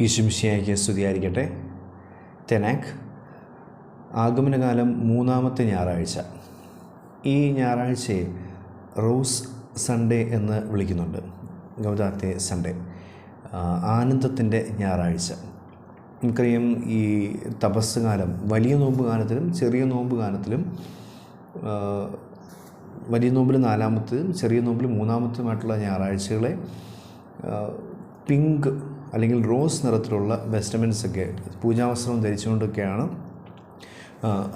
ഈശുമിശിയായിക്ക് സ്തുതിയായിരിക്കട്ടെ. തെനാക്ക് ആഗമനകാലം മൂന്നാമത്തെ ഞായറാഴ്ച. ഈ ഞായറാഴ്ചയെ റോസ് സൺഡേ എന്ന് വിളിക്കുന്നുണ്ട്. Gaudete Sunday. ആനന്ദത്തിന്റെ ഞായറാഴ്ച. നമുക്കറിയാം ഈ തപസ് കാലം വലിയ നോമ്പ് കാലത്തിലും ചെറിയ നോമ്പ് കാലത്തിലും വലിയ നോമ്പിൽ നാലാമത്തതും ചെറിയ നോമ്പിൽ മൂന്നാമത്തതുമായിട്ടുള്ള ഞായറാഴ്ചകളെ പിങ്ക് അല്ലെങ്കിൽ റോസ് നിറത്തിലുള്ള വെസ്റ്റമെൻസ് ഒക്കെ പൂജാവസ്ത്രം ധരിച്ചുകൊണ്ടൊക്കെയാണ്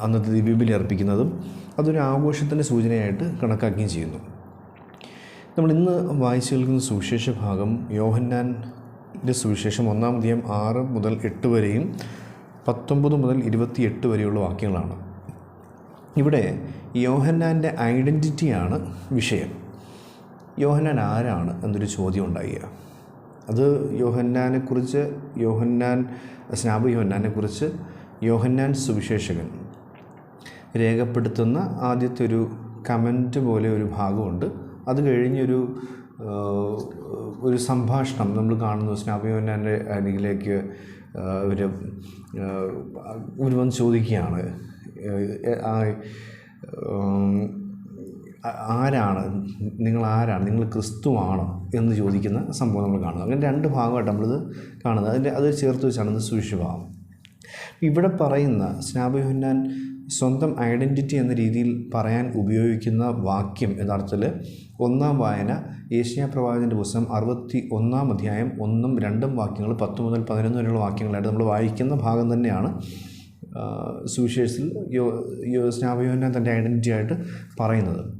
അന്നത്തെ ദിവ്യബലി അർപ്പിക്കുന്നതും അതൊരു ആഘോഷത്തിന്റെ സൂചനയായിട്ട് കണക്കാക്കുകയും ചെയ്യുന്നു. നമ്മൾ ഇന്ന് വായിച്ചു കേൾക്കുന്ന സുവിശേഷ ഭാഗം യോഹന്നാന്റെ സുവിശേഷം ഒന്നാം അധ്യായം ആറ് മുതൽ എട്ട് വരെയും പത്തൊമ്പത് മുതൽ ഇരുപത്തിയെട്ട് വരെയുള്ള വാക്യങ്ങളാണ്. ഇവിടെ യോഹന്നാന്റെ ഐഡന്റിറ്റിയാണ് വിഷയം. യോഹന്നാൻ ആരാണ് എന്നൊരു ചോദ്യം ഉണ്ടാവുക അത് യോഹന്നാനെക്കുറിച്ച് യോഹന്നാൻ സ്നാപ യോഹന്നാനെക്കുറിച്ച് യോഹന്നാൻ സുവിശേഷകൻ രേഖപ്പെടുത്തുന്ന ആദ്യത്തെ ഒരു കമന്റ് പോലെ ഒരു ഭാഗമുണ്ട്. അത് കഴിഞ്ഞൊരു ഒരു സംഭാഷണം നമ്മൾ കാണുന്നു. സ്നാപയോന്നാന്റെ അരികിലേക്ക് ഒരു ഒരു വന്ന് ചോദിക്കുകയാണ്. ആരാണ്? നിങ്ങൾ ആരാണ്? നിങ്ങൾ ക്രിസ്തുവാണോ? എന്ന് ചോദിക്കുന്ന സംഭവം നമ്മൾ കാണുന്നത് അങ്ങനെ രണ്ട് ഭാഗമായിട്ട് നമ്മളിത് കാണുന്നത്. അതിന്റെ അത് ചേർത്ത് വെച്ചാണ് സുവിശഭാവം ഇവിടെ പറയുന്ന സ്നാപയോഹന്നാൻ സ്വന്തം ഐഡന്റിറ്റി എന്ന രീതിയിൽ പറയാൻ ഉപയോഗിക്കുന്ന വാക്യം യഥാർത്ഥത്തിൽ ഒന്നാം വായന ഏഷ്യ പ്രവാചകന്റെ പുസ്തകം അറുപത്തി ഒന്നാം അധ്യായം ഒന്നും രണ്ടും വാക്യങ്ങൾ പത്ത് മുതൽ പതിനൊന്ന് വരെയുള്ള വാക്യങ്ങളായിട്ട് നമ്മൾ വായിക്കുന്ന ഭാഗം തന്നെയാണ്. സുവിശേഷത്തിൽ യോ യോ സ്നാപയോഹന്നാൻ തന്റെ ഐഡന്റിറ്റി ആയിട്ട് പറയുന്നത്.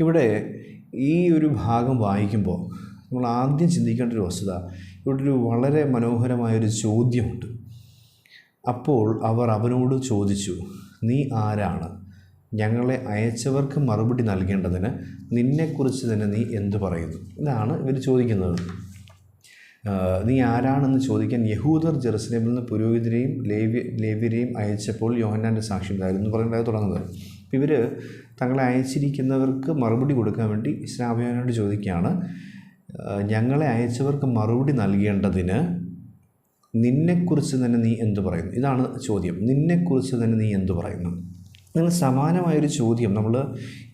ഇവിടെ ഈ ഒരു ഭാഗം വായിക്കുമ്പോൾ നമ്മൾ ആദ്യം ചിന്തിക്കേണ്ട ഒരു വസ്തുത ഇവിടെ ഒരു വളരെ മനോഹരമായൊരു ചോദ്യമുണ്ട്. അപ്പോൾ അവർ അവനോട് ചോദിച്ചു നീ ആരാണ്? ഞങ്ങളെ അയച്ചവർക്ക് മറുപടി നൽകേണ്ടതിന് നിന്നെക്കുറിച്ച് തന്നെ നീ എന്തു പറയുന്നു? ഇതാണ് ഇവർ ചോദിക്കുന്നത്. നീ ആരാണെന്ന് ചോദിക്കാൻ യഹൂദർ ജെറുസലേമിൽ നിന്ന് പുരോഹിതരെയും ലേവ്യ ലേവ്യരെയും അയച്ചപ്പോൾ യോഹന്നാന്റെ സാക്ഷ്യം ഉണ്ടായിരുന്നു പറയുന്നത്. തുടങ്ങുന്നത്. ഇവർ തങ്ങളെ അയച്ചിരിക്കുന്നവർക്ക് മറുപടി കൊടുക്കാൻ വേണ്ടി ഇസ്ലാമിയോനോട് ചോദിക്കുകയാണ് ഞങ്ങളെ അയച്ചവർക്ക് മറുപടി നൽകേണ്ടതിന് നിന്നെക്കുറിച്ച് തന്നെ നീ എന്തു പറയുന്നു? ഇതാണ് ചോദ്യം. നിന്നെക്കുറിച്ച് തന്നെ നീ എന്തു പറയുന്നു? അങ്ങനെ സമാനമായൊരു ചോദ്യം നമ്മൾ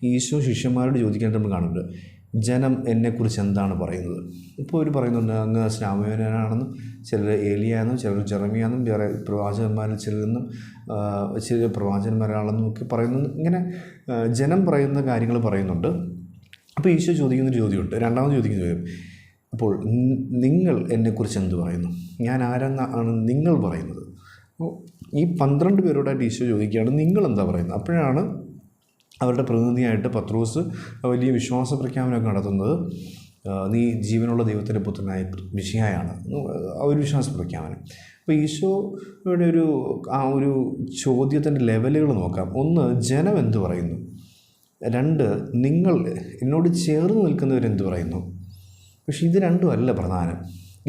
ഈശോ ശിഷ്യന്മാരോട് ചോദിക്കാനായിട്ട് നമ്മൾ കാണുന്നുണ്ട്. ജനം എന്നെക്കുറിച്ച് എന്താണ് പറയുന്നത്? ഇപ്പോൾ അവർ പറയുന്നുണ്ട് അങ്ങ് ശ്രാമയോനാണെന്നും ചിലർ ഏലിയാന്നും ചിലർ ജെറമിയാന്നും വേറെ പ്രവാചകന്മാരിൽ ചിലരെന്നും ചില പ്രവാചകന്മാരാണെന്നും ഒക്കെ പറയുന്നു ഇങ്ങനെ ജനം പറയുന്ന കാര്യങ്ങൾ പറയുന്നുണ്ട്. അപ്പോൾ ഈശോ ചോദിക്കുന്നൊരു ചോദ്യമുണ്ട്. രണ്ടാമത് ചോദിക്കുന്ന ചോദ്യം. അപ്പോൾ നിങ്ങൾ എന്നെക്കുറിച്ച് എന്ത് പറയുന്നു? ഞാൻ ആരെന്നാണ് നിങ്ങൾ പറയുന്നത്? അപ്പോൾ ഈ പന്ത്രണ്ട് പേരോടായിട്ട് ഈശോ ചോദിക്കുകയാണ് നിങ്ങൾ എന്താ പറയുന്നത്? അപ്പോഴാണ് അവരുടെ പ്രതിനിധിയായിട്ട് പത്രോസ് വലിയ വിശ്വാസ പ്രഖ്യാപനമൊക്കെ നടത്തുന്നത് നീ ജീവനുള്ള ദൈവത്തിന്റെ പുത്രനായ വിഷയായാണ് ആ ഒരു വിശ്വാസ പ്രഖ്യാപനം. അപ്പോൾ ഈശോയുടെ ഒരു ആ ഒരു ചോദ്യത്തിന്റെ ലെവലുകൾ നോക്കാം. ഒന്ന് ജനം എന്തു പറയുന്നു? രണ്ട് നിങ്ങൾ എന്നോട് ചേർന്ന് നിൽക്കുന്നവരെന്ത് പറയുന്നു? പക്ഷേ ഇത് രണ്ടും അല്ല പ്രധാനം.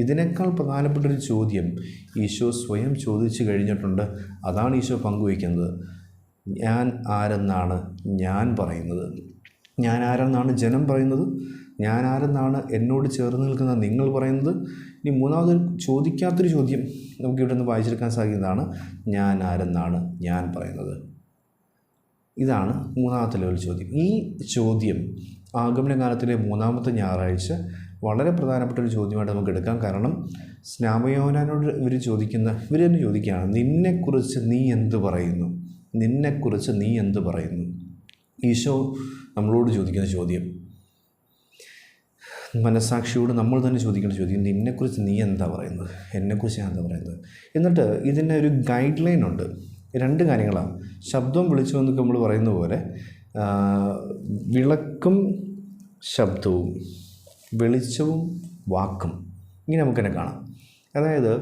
ഇതിനേക്കാൾ പ്രധാനപ്പെട്ടൊരു ചോദ്യം ഈശോ സ്വയം ചോദിച്ചു കഴിഞ്ഞിട്ടുണ്ട്. അതാണ് ഈശോ പങ്കുവയ്ക്കുന്നത്. ഞാൻ ആരെന്നാണ് ഞാൻ പറയുന്നത്? ഞാൻ ആരെന്നാണ് ജനം പറയുന്നത്? ഞാൻ ആരെന്നാണ് എന്നോട് ചേർന്ന് നിൽക്കുന്ന നിങ്ങൾ പറയുന്നത്? ഇനി മൂന്നാമത് ചോദിക്കാത്തൊരു ചോദ്യം നമുക്ക് ഇവിടെ നിന്ന് വായിച്ചെടുക്കാൻ സാധിക്കുന്നതാണ് ഞാൻ ആരെന്നാണ് ഞാൻ പറയുന്നത്. ഇതാണ് മൂന്നാമത്തെ ലെവൽ ചോദ്യം. ഈ ചോദ്യം ആഗമനകാലത്തിലെ മൂന്നാമത്തെ ഞായറാഴ്ച വളരെ പ്രധാനപ്പെട്ട ഒരു ചോദ്യമായിട്ട് നമുക്ക് എടുക്കാം. കാരണം സ്നാമയോനാനോട് ഇവർ ചോദിക്കുന്ന ഇവർ തന്നെ ചോദിക്കുകയാണ് നിന്നെക്കുറിച്ച് നീ എന്ത് പറയുന്നു? നിന്നെക്കുറിച്ച് നീ എന്ത് പറയുന്നു? ഈശോ നമ്മളോട് ചോദിക്കുന്ന ചോദ്യം. മനസാക്ഷിയോട് നമ്മൾ തന്നെ ചോദിക്കേണ്ട ചോദ്യം നിന്നെക്കുറിച്ച് നീ എന്താ പറയുന്നത്? എന്നെക്കുറിച്ച് ഞാൻ എന്താ പറയുന്നത്? എന്നിട്ട് ഇതിന്റെ ഒരു ഗൈഡ് ലൈൻ ഉണ്ട്. രണ്ട് കാര്യങ്ങളാണ്. ശബ്ദം വിളിച്ചു എന്നൊക്കെ നമ്മൾ പറയുന്ന പോലെ വിളക്കും ശബ്ദവും വെളിച്ചവും വാക്കും. ഇങ്ങനെ നമുക്ക് തന്നെ കാണാം. അതായത്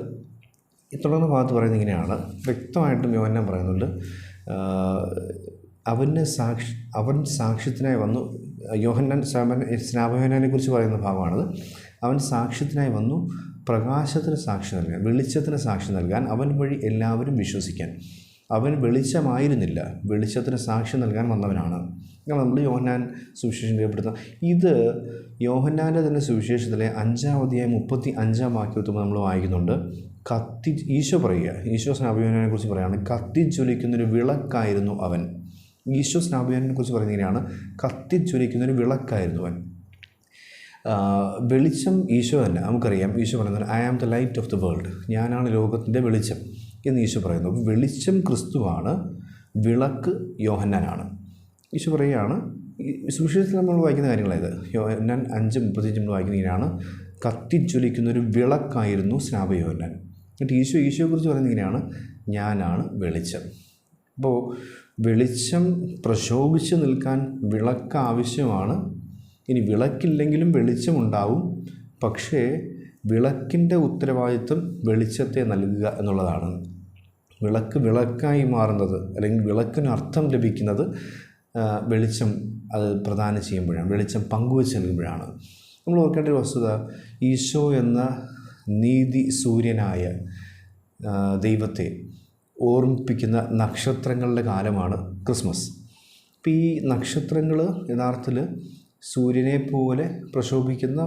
തുടർന്ന് ഭാഗത്ത് പറയുന്നത് ഇങ്ങനെയാണ്. വ്യക്തമായിട്ടും യോഹന്നാൻ പറയുന്നുണ്ട് അവന് സാക്ഷി അവൻ സാക്ഷ്യത്തിനായി വന്നു. യോഹന്നാൻ സ്നാപയോഹനാനെ കുറിച്ച് പറയുന്ന ഭാഗമാണത്. അവൻ സാക്ഷ്യത്തിനായി വന്നു. പ്രകാശത്തിന് സാക്ഷി നൽകാൻ വെളിച്ചത്തിന് സാക്ഷി നൽകാൻ അവൻ വഴി എല്ലാവരും വിശ്വസിക്കാൻ. അവൻ വെളിച്ചമായിരുന്നില്ല. വെളിച്ചത്തിന് സാക്ഷി നൽകാൻ വന്നവനാണ്. നമ്മൾ യോഹന്നാൻ സുവിശേഷം രേഖപ്പെടുത്തുന്ന. ഇത് യോഹന്നാന്റെ തന്നെ സുവിശേഷത്തിലെ അഞ്ചാം അധ്യായം മുപ്പത്തി അഞ്ചാം വാക്യത്തുമ്പോൾ നമ്മൾ വായിക്കുന്നുണ്ട്. കത്തി ഈശോ പറയുക ഈശോ സ്നാപകനെ കുറിച്ച് പറയുകയാണ് കത്തിജ്വലിക്കുന്നൊരു വിളക്കായിരുന്നു അവൻ. ഈശോ സ്നാപകനെ കുറിച്ച് പറയുന്നത് ഇങ്ങനെയാണ് കത്തിജ്വലിക്കുന്നൊരു വിളക്കായിരുന്നു അവൻ. വെളിച്ചം ഈശോ തന്നെ. നമുക്കറിയാം ഈശോ പറയുന്നത് I am the light of the world ഞാനാണ് ലോകത്തിന്റെ വെളിച്ചം എന്ന് ഈശോ പറയുന്നു. വെളിച്ചം ക്രിസ്തുവാണ് വിളക്ക് യോഹന്നാനാണ്. ഈശോ പറയുകയാണ് സുവിശേഷത്തിൽ നമ്മൾ വായിക്കുന്ന കാര്യങ്ങളായത്. യോഹന്നാൻ അഞ്ച് മുപ്പത്തഞ്ച് നമ്മൾ വായിക്കുന്ന ഇങ്ങനെയാണ് കത്തിജ്വലിക്കുന്ന ഒരു വിളക്കായിരുന്നു സ്നാപ യോഹന്നാൻ എന്നിട്ട് ഈശോ ഈശോയെക്കുറിച്ച് പറയുന്നത് ഇങ്ങനെയാണ് ഞാനാണ് വെളിച്ചം. അപ്പോൾ വെളിച്ചം പ്രശോഭിച്ച് നിൽക്കാൻ വിളക്ക് ആവശ്യമാണ്. ഇനി വിളക്കില്ലെങ്കിലും വെളിച്ചമുണ്ടാവും പക്ഷേ വിളക്കിന്റെ ഉത്തരവാദിത്വം വെളിച്ചത്തെ നൽകുക എന്നുള്ളതാണ്. വിളക്ക് വിളക്കായി മാറുന്നത് അല്ലെങ്കിൽ വിളക്കിന് അർത്ഥം ലഭിക്കുന്നത് വെളിച്ചം അത് പ്രദാനം ചെയ്യുമ്പോഴാണ് വെളിച്ചം പങ്കുവെച്ച് നൽകുമ്പോഴാണ്. നമ്മൾ ഓർക്കേണ്ട ഒരു വസ്തുത ഈശോ എന്ന നീതി സൂര്യനായ ദൈവത്തെ ഓർമ്മിപ്പിക്കുന്ന നക്ഷത്രങ്ങളുടെ കാലമാണ് ക്രിസ്മസ്. അപ്പോൾ ഈ നക്ഷത്രങ്ങൾ യഥാർത്ഥത്തിൽ സൂര്യനെ പോലെ പ്രശോഭിക്കുന്ന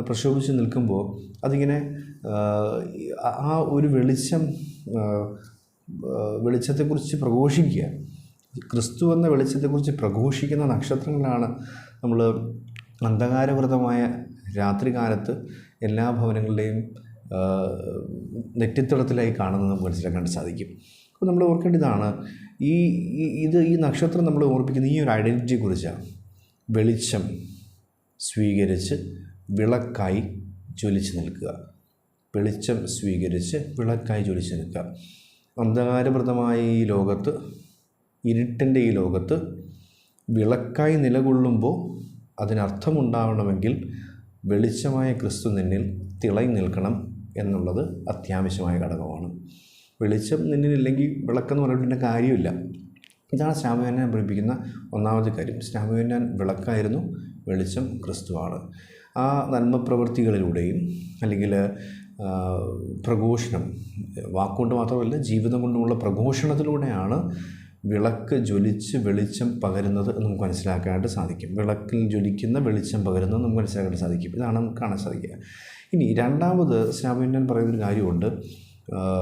പ്രശോഭിച്ച് നിൽക്കുമ്പോൾ അതിങ്ങനെ ആ, ഒരു വെളിച്ചം വെളിച്ചത്തെക്കുറിച്ച് പ്രഘോഷിക്കുക. ക്രിസ്തു എന്ന വെളിച്ചത്തെക്കുറിച്ച് പ്രഘോഷിക്കുന്ന നക്ഷത്രങ്ങളാണ് നമ്മൾ അന്ധകാരവൃതമായ രാത്രികാലത്ത് എല്ലാ ഭവനങ്ങളുടെയും നെറ്റിത്തടത്തിലായി കാണുന്നത് നമുക്ക് മനസ്സിലാക്കാൻ സാധിക്കും. അപ്പോൾ നമ്മൾ ഓർക്കേണ്ടതാണ് ഈ- ഇത് ഈ നക്ഷത്രം നമ്മൾ ഓർപ്പിക്കുന്ന ഈ ഒരു ഐഡന്റിറ്റിയെ കുറിച്ചാണ്. വെളിച്ചം സ്വീകരിച്ച് വിളക്കായി ജ്വലിച്ച് നിൽക്കുക. വെളിച്ചം സ്വീകരിച്ച് വിളക്കായി ജ്വലിച്ച് നിൽക്കുക. അന്ധകാരപ്രദമായ ഈ ലോകത്ത് ഇരുട്ടിന്റെ ഈ ലോകത്ത് വിളക്കായി നിലകൊള്ളുമ്പോൾ അതിനർത്ഥമുണ്ടാവണമെങ്കിൽ വെളിച്ചമായ ക്രിസ്തു നിന്നിൽ തിളങ്ങി നിൽക്കണം എന്നുള്ളത് അത്യാവശ്യമായ ഘടകമാണ്. വെളിച്ചം നിന്നിലില്ലെങ്കിൽ വിളക്കെന്ന് പറഞ്ഞിട്ട് കാര്യമില്ല. ഇതാണ് സ്നാപകനെ പഠിപ്പിക്കുന്ന ഒന്നാമത്തെ കാര്യം. സ്നാപകനാൻ വിളക്കായിരുന്നു വെളിച്ചം ക്രിസ്തുവാണ്. ആ നന്മ പ്രവൃത്തികളിലൂടെയും അല്ലെങ്കിൽ പ്രഘോഷണം വാക്കുകൊണ്ട് മാത്രമല്ല ജീവിതം കൊണ്ടുമുള്ള പ്രഘോഷണത്തിലൂടെയാണ് വിളക്ക് ജ്വലിച്ച് വെളിച്ചം പകരുന്നത് നമുക്ക് മനസ്സിലാക്കാനായിട്ട് സാധിക്കും. വിളക്കിൽ ജ്വലിക്കുന്ന വെളിച്ചം പകരുന്നത് നമുക്ക് മനസ്സിലാക്കാനായിട്ട് സാധിക്കും. ഇതാണ് നമുക്ക് കാണാൻ സാധിക്കുക. ഇനി രണ്ടാമത് സ്നാപകൻ പറയുന്നൊരു കാര്യമുണ്ട്.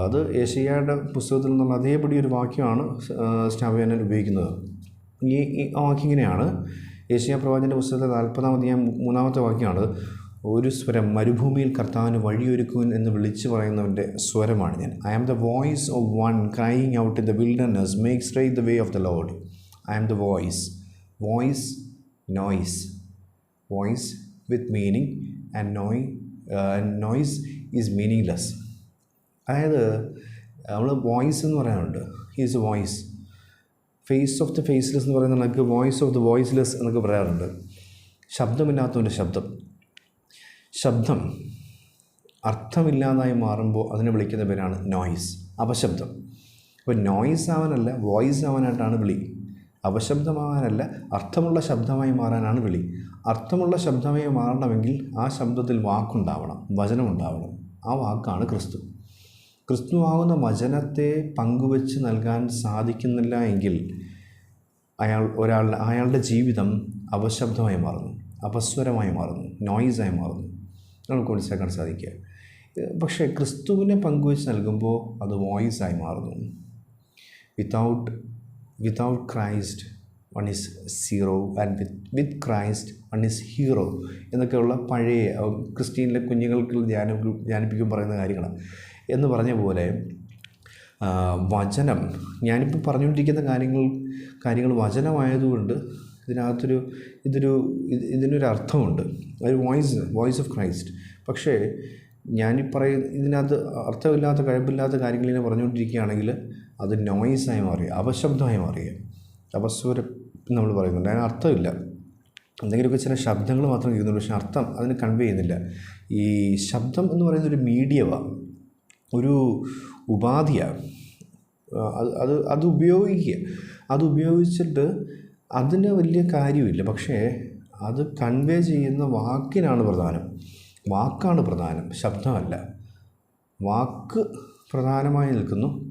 അത് ഏഷ്യയുടെ പുസ്തകത്തിൽ നിന്നുള്ള അതേപടി ഒരു വാക്യമാണ് സ്നാപകൻ ഉപയോഗിക്കുന്നത്. ഈ ഈ ആ വാക്യം ഇങ്ങനെയാണ്. ഏഷ്യ പ്രവാചന്റെ പുസ്തകത്തിലെ നാൽപ്പതാം അധ്യായം മൂന്നാമത്തെ വാക്യമാണ്. ഒരു സ്വരം മരുഭൂമിയിൽ കർത്താവിന് വഴിയൊരുക്കുവൻ എന്ന് വിളിച്ചു പറയുന്നവന്റെ സ്വരമാണ് ഞാൻ. I am the voice of one crying out in the wilderness make straight the way of the lord I am the voice voice noise voice with meaning and noise noise is meaningless അതായത് നമ്മൾ voice എന്ന് പറയാനുണ്ട് a voice face of the faceless എന്ന് പറയുന്ന നമുക്ക് voice of the voiceless എന്നൊക്കെ പറയാറുണ്ട്. ശബ്ദമില്ലാത്തവന്റെ ശബ്ദം. ശബ്ദം. അർത്ഥമില്ലാതായി മാറുമ്പോൾ അതിനെ വിളിക്കുന്ന പേരാണ് നോയിസ് അപശബ്ദം. അപ്പോൾ നോയിസ് ആവാനല്ല വോയിസ് ആവാനായിട്ടാണ് വിളി. അപശബ്ദമാകാനല്ല അർത്ഥമുള്ള ശബ്ദമായി മാറാനാണ് വിളി. അർത്ഥമുള്ള ശബ്ദമായി മാറണമെങ്കിൽ ആ ശബ്ദത്തിൽ വാക്കുണ്ടാവണം വചനമുണ്ടാവണം. ആ വാക്കാണ് ക്രിസ്തു. ക്രിസ്തുവാകുന്ന വചനത്തെ പങ്കുവെച്ച് നൽകാൻ സാധിക്കുന്നില്ല എങ്കിൽ അയാൾ ഒരാളുടെ അയാളുടെ ജീവിതം അപശബ്ദമായി മാറുന്നു അപസ്വരമായി മാറുന്നു നോയിസായി മാറുന്നു. നമുക്ക് മനസ്സിലാക്കാൻ സാധിക്കുക. പക്ഷേ ക്രിസ്തുവിനെ പങ്കുവെച്ച് നൽകുമ്പോൾ അത് വോയിസ് ആയി മാറുന്നു. Without without Christ one is zero and with with Christ one is hero എന്നൊക്കെയുള്ള പഴയ ക്രിസ്ത്യനിലെ കുഞ്ഞുങ്ങൾക്ക് ധ്യാന ധ്യാനിപ്പിക്കും പറയുന്ന കാര്യങ്ങളാണ്. എന്ന് പറഞ്ഞ പോലെ വചനം ഞാനിപ്പോൾ പറഞ്ഞുകൊണ്ടിരിക്കുന്ന കാര്യങ്ങൾ കാര്യങ്ങൾ വചനമായതുകൊണ്ട് ഇതിനകത്തൊരു ഇതൊരു ഇതിനൊരു അർത്ഥമുണ്ട്. ഒരു വോയിസ് വോയിസ് ഓഫ് ക്രൈസ്റ്റ് പക്ഷേ ഞാനീ പറയുന്ന ഇതിനകത്ത് അർത്ഥമില്ലാത്ത കഴിവില്ലാത്ത കാര്യങ്ങളിങ്ങനെ പറഞ്ഞുകൊണ്ടിരിക്കുകയാണെങ്കിൽ അത് നോയിസായി മാറിയ അപശബ്ദമായി മാറിയ അപസ്വര നമ്മൾ പറയുന്നുണ്ട്. അതിന് അർത്ഥമില്ല. എന്തെങ്കിലുമൊക്കെ ചില ശബ്ദങ്ങൾ മാത്രം കേൾക്കുന്നുള്ളൂ പക്ഷേ അർത്ഥം അതിന് കൺവേ ചെയ്യുന്നില്ല. ഈ ശബ്ദം എന്ന് പറയുന്നത് ഒരു മീഡിയമാണ് ഒരു ഉപാധിയാണ് അത് അത് അത് ഉപയോഗിക്കുക. അത് ഉപയോഗിച്ചിട്ട് അതിന് വലിയ കാര്യമില്ല. പക്ഷേ അത് കൺവേ ചെയ്യുന്ന വാക്കിനാണ് പ്രധാനം. വാക്കാണ് പ്രധാനം. ശബ്ദമല്ല. വാക്ക് പ്രധാനമായി നിൽക്കുന്നു.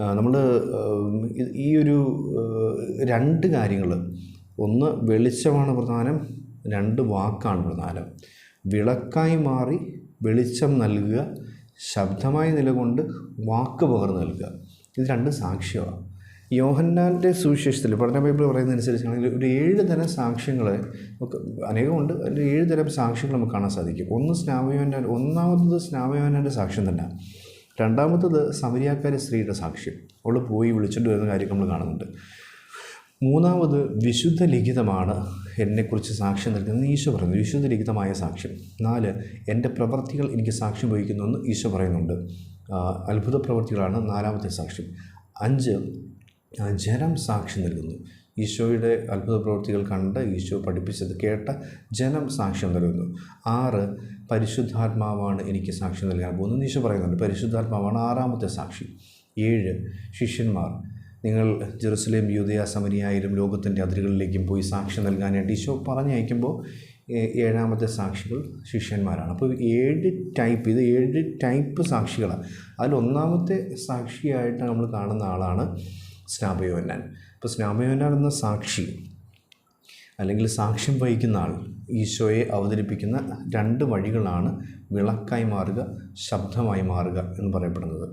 നമ്മൾ ഈ ഒരു രണ്ട് കാര്യങ്ങൾ. ഒന്ന് വെളിച്ചമാണ് പ്രധാനം. രണ്ട് വാക്കാണ് പ്രധാനം. വിളക്കായി മാറി വെളിച്ചം നൽകുക. ശബ്ദമായി നിലകൊണ്ട് വാക്ക് പകർന്നു നൽകുക. ഇത് രണ്ട് സാക്ഷ്യമാണ്. യോഹന്നാന്റെ സുവിശേഷത്തിൽ പഠന ബൈബിൾ പറയുന്നതനുസരിച്ചാണെങ്കിൽ ഒരു ഏഴ് തരം സാക്ഷ്യങ്ങൾ നമുക്ക് അനേകമുണ്ട്. അതിൽ ഏഴ് തരം സാക്ഷ്യങ്ങൾ നമുക്ക് കാണാൻ സാധിക്കും. ഒന്ന് സ്നാവയോന്റെ ഒന്നാമത്തത് സ്നാവയോന്റെ സാക്ഷ്യം തന്നെ. രണ്ടാമത്തത് സമരിയാക്കാരി സ്ത്രീയുടെ സാക്ഷ്യം. അവൾ പോയി വിളിച്ചിട്ട് വരുന്ന കാര്യം നമ്മൾ കാണുന്നുണ്ട്. മൂന്നാമത് വിശുദ്ധ ലിഖിതമാണ് എന്നെക്കുറിച്ച് സാക്ഷ്യം നൽകുന്നത്. ഈശോ പറയുന്നു വിശുദ്ധ ലിഖിതമായ സാക്ഷ്യം. നാല് എന്റെ പ്രവർത്തികൾ എനിക്ക് സാക്ഷ്യം വഹിക്കുന്നു എന്ന് ഈശോ പറയുന്നുണ്ട്. അത്ഭുത പ്രവർത്തികളാണ് നാലാമത്തെ സാക്ഷ്യം. അഞ്ച് ജനം സാക്ഷി നൽകുന്നു. ഈശോയുടെ അത്ഭുത പ്രവൃത്തികൾ കണ്ട് ഈശോ പഠിപ്പിച്ചത് കേട്ട ജനം സാക്ഷ്യം നൽകുന്നു. ആറ് പരിശുദ്ധാത്മാവാണ് എനിക്ക് സാക്ഷ്യം നൽകാൻ പോകുന്നത്. ഈശോ പറയുന്നുണ്ട്. പരിശുദ്ധാത്മാവാണ് ആറാമത്തെ സാക്ഷി. ഏഴ് ശിഷ്യന്മാർ. നിങ്ങൾ ജെറുസലേം യൂതയ സമരിയായാലും ലോകത്തിന്റെ അതിരുകളിലേക്കും പോയി സാക്ഷ്യം നൽകാനായിട്ട് ഈശോ പറഞ്ഞയക്കുമ്പോൾ ഏഴാമത്തെ സാക്ഷികൾ ശിഷ്യന്മാരാണ്. അപ്പോൾ ഏഴ് ടൈപ്പ് ഇത് ഏഴ് ടൈപ്പ് സാക്ഷികളാണ്. അതിൽ ഒന്നാമത്തെ സാക്ഷിയായിട്ട് നമ്മൾ കാണുന്ന ആളാണ് സ്നാപയോന്നാൻ അപ്പോൾ സ്നാപയോന്നാൻ എന്ന സാക്ഷി അല്ലെങ്കിൽ സാക്ഷ്യം വഹിക്കുന്ന ആൾ ഈശോയെ അവതരിപ്പിക്കുന്ന രണ്ട് വഴികളാണ് വിളക്കായി മാറുക ശബ്ദമായി മാറുക എന്ന് പറയപ്പെടുന്നത്.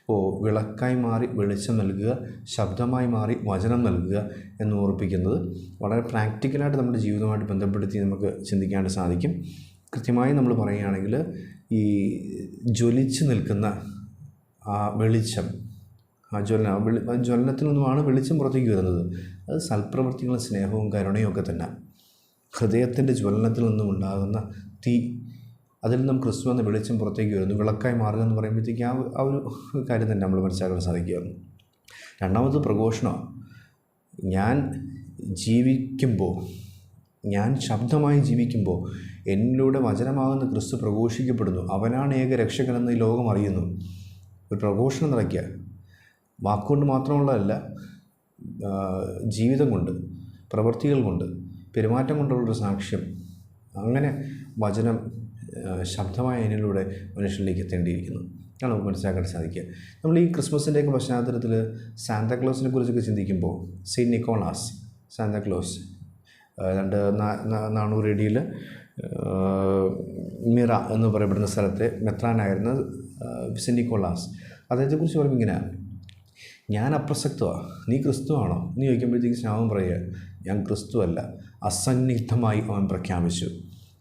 അപ്പോൾ വിളക്കായി മാറി വെളിച്ചം നൽകുക ശബ്ദമായി മാറി വചനം നൽകുക എന്ന് ഓർപ്പിക്കുന്നത് വളരെ പ്രാക്ടിക്കലായിട്ട് നമ്മുടെ ജീവിതവുമായിട്ട് ബന്ധപ്പെടുത്തി നമുക്ക് ചിന്തിക്കാനായിട്ട് സാധിക്കും. കൃത്യമായി നമ്മൾ പറയുകയാണെങ്കിൽ ഈ ജ്വലിച്ച് നിൽക്കുന്ന ആ വെളിച്ചം ആ ജ്വലനം. വെളി ആ ജ്വലനത്തിൽ നിന്നുമാണ് വെളിച്ചം പുറത്തേക്ക് വരുന്നത്. അത് സൽപ്രവൃത്തികളും സ്നേഹവും കരുണയും ഒക്കെ തന്നെ. ഹൃദയത്തിന്റെ ജ്വലനത്തിൽ നിന്നും ഉണ്ടാകുന്ന തീ അതിൽ നിന്നും ക്രിസ്തു എന്ന വെളിച്ചം പുറത്തേക്ക് വരുന്നു. വിളക്കായി മാറുക എന്ന് പറയുമ്പോഴത്തേക്ക് ആ ആ ഒരു കാര്യം തന്നെ നമ്മൾ മനസ്സിലാക്കാൻ സാധിക്കുകയാണ്. രണ്ടാമത് പ്രഘോഷണമാണ് ഞാൻ ജീവിക്കുമ്പോൾ ഞാൻ ശബ്ദമായി ജീവിക്കുമ്പോൾ എന്നിലൂടെ വചനമാകുന്ന ക്രിസ്തു പ്രഘോഷിക്കപ്പെടുന്നു. അവനാണ് ഏക രക്ഷകനെന്ന് ഈ ലോകം അറിയുന്നു. ഒരു പ്രഘോഷണം നടക്കുക. വാക്കുകൊണ്ട് മാത്രമുള്ളതല്ല ജീവിതം കൊണ്ട് പ്രവൃത്തികൾ കൊണ്ട് പെരുമാറ്റം കൊണ്ടുള്ളൊരു സാക്ഷ്യം അങ്ങനെ വചനം ശബ്ദമായ അതിനിലൂടെ മനുഷ്യരിലേക്ക് എത്തേണ്ടിയിരിക്കുന്നു. ആണ് നമുക്ക് മനസ്സിലാക്കാൻ സാധിക്കുക. നമ്മൾ ഈ ക്രിസ്മസിന്റെയൊക്കെ പശ്ചാത്തലത്തിൽ സാന്താക്ലോസിനെ കുറിച്ചൊക്കെ ചിന്തിക്കുമ്പോൾ സെയിൻ നിക്കോളാസ് സാന്താക്ലോസ് രണ്ട് നാനൂറ് ഇടിയിൽ മിറ എന്ന് പറയപ്പെടുന്ന സ്ഥലത്തെ മെത്രാനായിരുന്ന സെന്റ് നിക്കോളാസ്. അദ്ദേഹത്തെക്കുറിച്ച് പറയുമ്പോൾ ഇങ്ങനെ ഞാൻ അപ്രസക്തമാണ് നീ ക്രിസ്തുവാണോ? നീ ചോദിക്കുമ്പോഴത്തേക്ക് സ്നാമം പറയുക ഞാൻ ക്രിസ്തുവല്ല. അസന്നിഗ്ധമായി അവൻ പ്രഖ്യാപിച്ചു.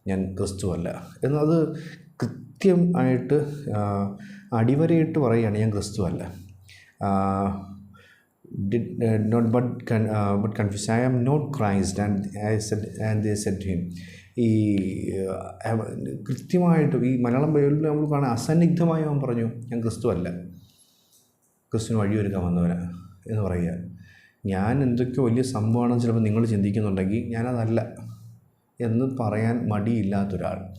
ഞാൻ ക്രിസ്തുവല്ല. എന്നത് കൃത്യം ആയിട്ട് അടിവരയിട്ട് പറയുകയാണ് ഞാൻ ക്രിസ്തുവല്ല. did not but con, uh, but confess I am not Christ and I said and they said him. ഈ കൃത്യമായിട്ട് ഈ മലയാളം ബൈബിളിൽ നമ്മൾ കാണാൻ അസന്നിഗ്ധമായി അവൻ പറഞ്ഞു ഞാൻ ക്രിസ്തു അല്ല ക്രിസ്തുവിന് വഴിയൊരുക്കാൻ വന്നവരാണ് എന്ന് പറയുക. ഞാൻ എന്തൊക്കെയോ വലിയ സംഭവമാണെന്ന് ചിലപ്പോൾ നിങ്ങൾ ചിന്തിക്കുന്നുണ്ടെങ്കിൽ ഞാനതല്ല എന്ന് പറയാൻ മടിയില്ലാത്തൊരാൾ.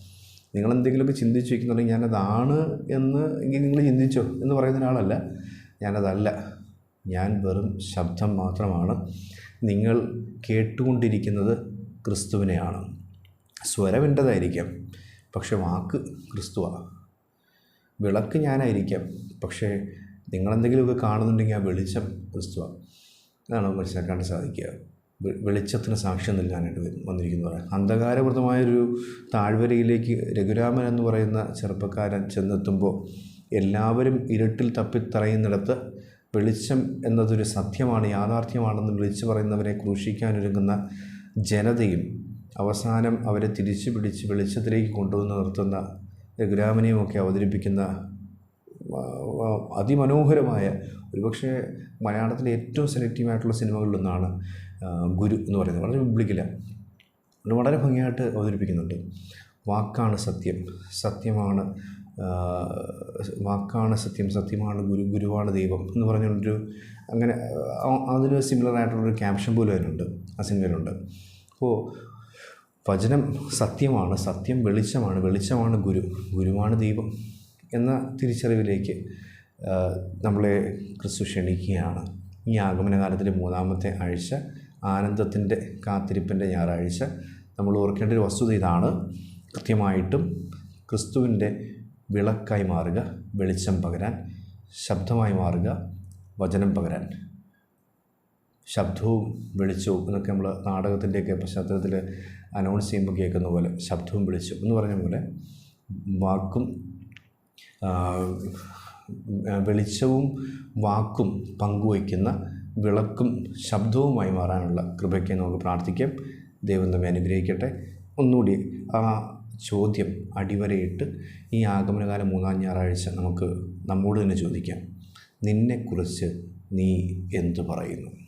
നിങ്ങൾ എന്തെങ്കിലുമൊക്കെ ചിന്തിച്ച് വയ്ക്കുന്നുണ്ടെങ്കിൽ ഞാനതാണ് എന്ന് എങ്കിൽ നിങ്ങൾ ചിന്തിച്ചോ എന്ന് പറയുന്ന ഒരാളല്ല ഞാനതല്ല. ഞാൻ വെറും ശബ്ദം മാത്രമാണ്. നിങ്ങൾ കേട്ടുകൊണ്ടിരിക്കുന്നത് ക്രിസ്തുവിനെയാണ്. സ്വരം എന്റെതായിരിക്കാം പക്ഷെ വാക്ക് ക്രിസ്തുവാണ് വിളക്ക് ഞാനായിരിക്കാം പക്ഷേ നിങ്ങളെന്തെങ്കിലുമൊക്കെ കാണുന്നുണ്ടെങ്കിൽ ആ വെളിച്ചം ക്രിസ്തുവാണ് അതാണ് മനസ്സിലാക്കാൻ സാധിക്കുക. വെളിച്ചത്തിന് സാക്ഷ്യം നൽകാനായിട്ട് വന്നിരിക്കുന്നവരാണ് അന്ധകാരപ്രദമായൊരു താഴ്വരയിലേക്ക് രഘുരാമൻ എന്ന് പറയുന്ന ചെറുപ്പക്കാരൻ ചെന്നെത്തുമ്പോൾ എല്ലാവരും ഇരുട്ടിൽ തപ്പിത്തറയുന്നിടത്ത് വെളിച്ചം എന്നതൊരു സത്യമാണ് യാഥാർത്ഥ്യമാണെന്ന് വിളിച്ചു പറയുന്നവരെ ക്രൂശിക്കാനൊരുങ്ങുന്ന ജനതയും അവസാനം അവരെ തിരിച്ചു പിടിച്ച് വെളിച്ചത്തിലേക്ക് കൊണ്ടുവന്ന് നിർത്തുന്ന രഘുരാമനെയുമൊക്കെ അവതരിപ്പിക്കുന്ന അതിമനോഹരമായ ഒരുപക്ഷെ മലയാളത്തിലെ ഏറ്റവും സെലക്റ്റീവായിട്ടുള്ള സിനിമകളിലൊന്നാണ് ഗുരു എന്ന് പറയുന്നത്. വളരെ അത് വളരെ ഭംഗിയായിട്ട് അവതരിപ്പിക്കുന്നുണ്ട്. വാക്കാണ് സത്യം. സത്യമാണ് വാക്കാണ് സത്യം. സത്യമാണ് ഗുരു. ഗുരുവാണ് ദൈവം എന്ന് പറഞ്ഞൊരു അങ്ങനെ അതിന് സിമിലർ ആയിട്ടുള്ളൊരു ക്യാപ്ഷൻ പോലും അതിനുണ്ട്. ആ സിനിമയിലുണ്ട്. അപ്പോൾ വചനം സത്യമാണ്. സത്യം വെളിച്ചമാണ്. വെളിച്ചമാണ് ഗുരു. ഗുരുവാണ് ദൈവം. എന്ന തിരിച്ചറിവിലേക്ക് നമ്മളെ ക്രിസ്തു ക്ഷണിക്കുകയാണ്. ഈ ആഗമനകാലത്തിലെ മൂന്നാമത്തെ ആഴ്ച ആനന്ദത്തിന്റെ കാത്തിരിപ്പിന്റെ ഞായറാഴ്ച. നമ്മൾ ഓർക്കേണ്ട ഒരു വസ്തുത ഇതാണ്. കൃത്യമായിട്ടും ക്രിസ്തുവിന്റെ വിളക്കായി മാറുക വെളിച്ചം പകരാൻ ശബ്ദമായി മാറുക വചനം പകരാൻ. ശബ്ദവും വെളിച്ചവും എന്നൊക്കെ നമ്മൾ നാടകത്തിന്റെയൊക്കെ പശ്ചാത്തലത്തിൽ അനൗൺസ് ചെയ്യുമ്പോൾ കേൾക്കുന്ന പോലെ ശബ്ദവും വെളിച്ചവും എന്ന് പറഞ്ഞ പോലെ വാക്കും വെളിച്ചവും വാക്കും പങ്കുവയ്ക്കുന്ന വിളക്കും ശബ്ദവുമായി മാറാനുള്ള കൃപയ്ക്ക് നമുക്ക് പ്രാർത്ഥിക്കാം. ദൈവം നമ്മെ അനുഗ്രഹിക്കട്ടെ. ഒന്നുകൂടി ആ ചോദ്യം അടിവരയിട്ട് ഈ ആഗമനകാല മൂന്നാം ഞായറാഴ്ച നമുക്ക് നമ്മോട് തന്നെ ചോദിക്കാം. നിന്നെക്കുറിച്ച് നീ എന്തു പറയുന്നു?